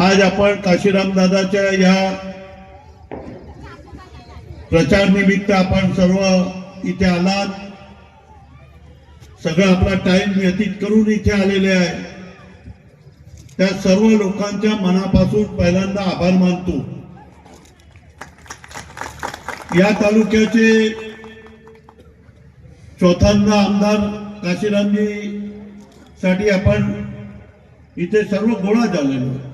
आज आपण काशीराम दादाच्या या प्रचार निमित्त आपण सर्व इथे आलात. सगळं आपला टाइम व्यतीत करून इथे आलेले आहे. त्या सर्व लोकांच्या मनापासून पहिल्यांदा आभार मानतो. या तालुक्याचे चौथ्यांदा आमदार काशीरामजी साठी आपण इथे सर्व गोळा झालेलो आहे.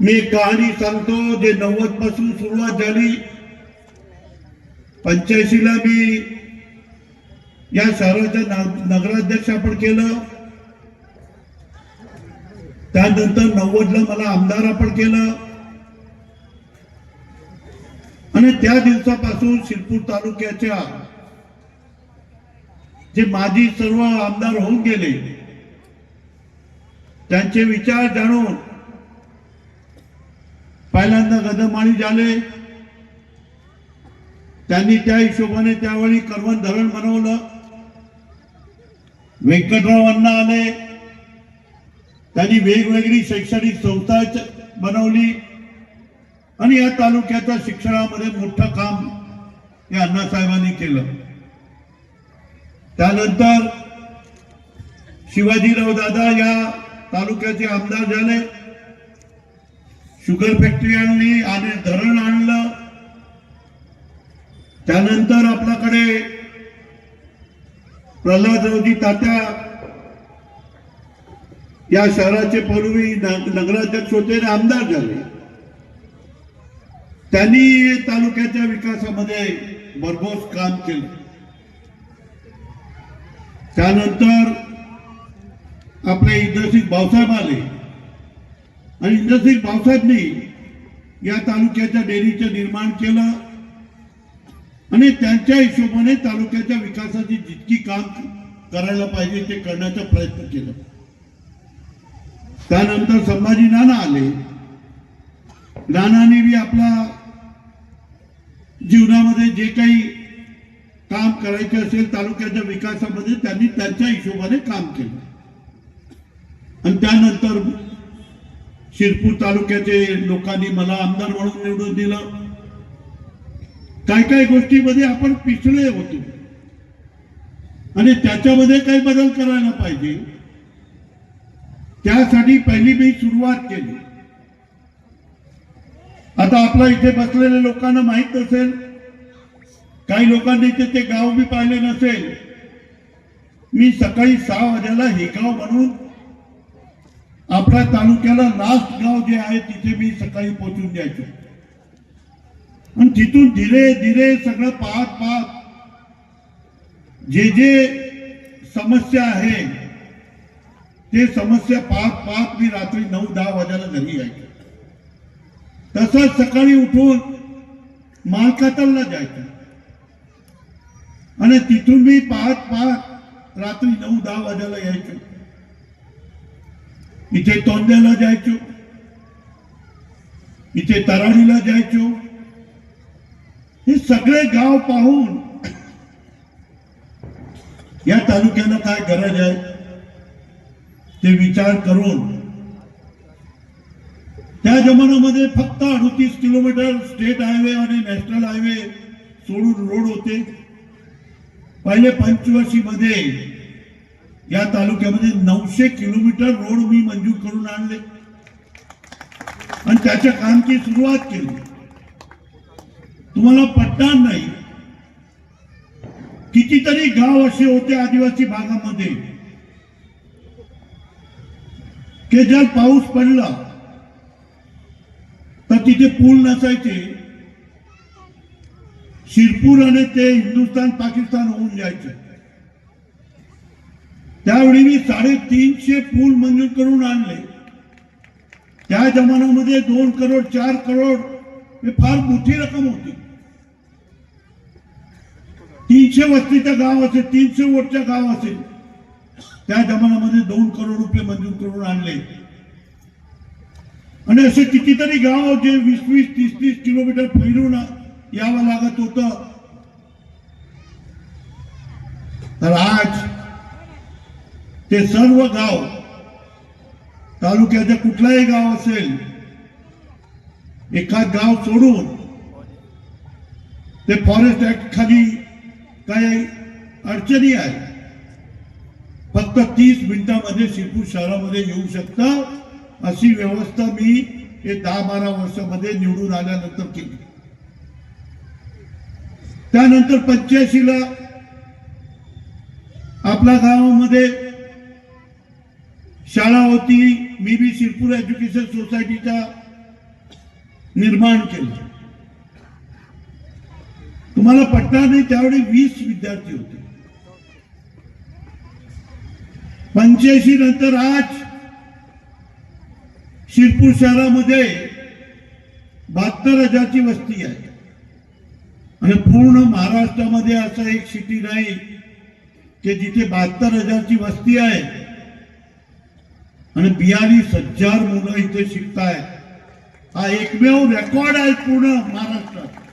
मी कहाणी सांगतो जे नव्वदपासून सुरुवात झाली. पंच्याऐंशी ला मी या शहराचं नगराध्यक्ष आपण केलं. त्यानंतर नव्वदला मला आमदार आपण केलं. आणि त्या दिवसापासून शिरपूर तालुक्याच्या जे माजी सर्व आमदार होऊन गेले त्यांचे विचार जाणून पहिल्यांदा गदमाळी झाले. त्यांनी त्या हिशोबाने त्यावेळी करवण धरण बनवलं. व्यंकटराव अण्णा आले. त्यांनी वेगवेगळी शैक्षणिक संस्था बनवली. आणि या तालुक्याच्या शिक्षणामध्ये मोठं काम या अण्णासाहेबांनी केलं. त्यानंतर शिवाजीराव दादा या तालुक्याचे आमदार झाले. शुगर फॅक्टरी आणली आणि धरण आणलं. त्यानंतर आपल्याकडे प्रल्हादरावजी तात्या या शहराचे पूर्वी नगराध्यक्ष होते आणि आमदार झाले. त्यांनी तालुक्याच्या विकासामध्ये भरघोस काम केलं. त्यानंतर आपले इंद्रसिंग भाऊसाहेब आले. आणि इंद्रसिंग भाऊसाहेबनी या तालुक्याच्या डेअरीचं निर्माण केलं. आणि त्यांच्या हिशोबाने तालुक्याच्या विकासाची जितकी काम करायला पाहिजे ते करण्याचा प्रयत्न केला. त्यानंतर संभाजी नाना आले. नानाने बी आपला जीवनामध्ये जे काही काम करायचे असेल तालुक्याच्या विकासामध्ये त्यांनी त्यांच्या हिशोबाने काम केलं. आणि त्यानंतर शिरपूर तालुक्याचे लोकांनी मला आमदार म्हणून निवडून दिलं. काय काय गोष्टीमध्ये आपण पिछले होतो. आणि त्याच्यामध्ये काही बदल करायला पाहिजे. त्यासाठी पहिली मी सुरुवात केली. आता आपल्या इथे बसलेल्या लोकांना माहीत नसेल काही लोकांनी इथे ते गाव बी पाहिले नसेल. मी सकाळी सहा वाजेला हे गाव म्हणून आपल्या तालुक्याला लास्ट गाव जे आहे तिथे मी सकाळी पोहोचून द्यायचो. आणि तिथून धीरे धीरे सगळं पाहत पाहत जे जे समस्या आहे ते समस्या पाहत पाहत मी रात्री नऊ दहा वाजायला घरी यायचो. तसंच सकाळी उठून मालकातलला जायचं. आणि तिथून मी पाहत पाहत रात्री नऊ दहा वाजायला यायचो. इथे तोंड्याला जायचो. इथे तराडीला जायचो. हे सगळे गाव पाहून या तालुक्याला काय गरज आहे ते विचार करून त्या जमान्यामध्ये फक्त अडतीस किलोमीटर स्टेट हायवे आणि नॅशनल हायवे सोडून रोड होते. पहिले पंचवर्षी मध्ये या तालुक्यामध्ये नऊशे किलोमीटर रोड मी मंजूर करून आणले. आणि त्याच्या कामची सुरुवात केली. तुम्हाला पटणार नाही. कितीतरी गाव असे होते आदिवासी भागामध्ये की जर पाऊस पडला तर तिथे पूल नसायचे. शिरपूर आणि ते हिंदुस्थान पाकिस्तान होऊन जायचे. त्यावेळी मी साडेतीनशे पूल मंजूर करून आणले. त्या जमान्यामध्ये दोन करोड चार करोड हे फार मोठी रक्कम होती. तीनशे वस्तीचं गाव असेल तीनशे वोटचं गाव असेल त्या जमान्यामध्ये दोन करोड रुपये मंजूर करून आणले. आणि असे कितीतरी गाव जे वीस वीस तीस तीस किलोमीटर फिरून यावं लागत होतं. तर आज ते सर्व गाव तालुक्याचं कुठलाही गाव असेल एखाद गाव सोडून ते फॉरेस्ट ऍक्ट खाली काही अडचणी आहे फक्त तीस मिनिटामध्ये शिरपूर शहरामध्ये येऊ शकतं. अशी व्यवस्था मी हे दहा बारा वर्षामध्ये निवडून आल्यानंतर केली. त्यानंतर पंच्याऐंशी ला आपल्या गावामध्ये शाळा मी बी शिरपूर एज्युकेशन सोसायटीचा निर्माण केलं. तुम्हाला पटणार नाही त्यावेळी वीस विद्यार्थी होते. पंच्याऐंशी नंतर आज शिरपूर शहरामध्ये बहात्तर हजारची वस्ती आहे. आणि पूर्ण महाराष्ट्रामध्ये असं एक सिटी नाही की जिथे बहात्तर हजारची वस्ती आहे. आणि बियालीस हजार मुलं इथे शिकताय हा एकमेव रेकॉर्ड आहे पूर्ण महाराष्ट्रात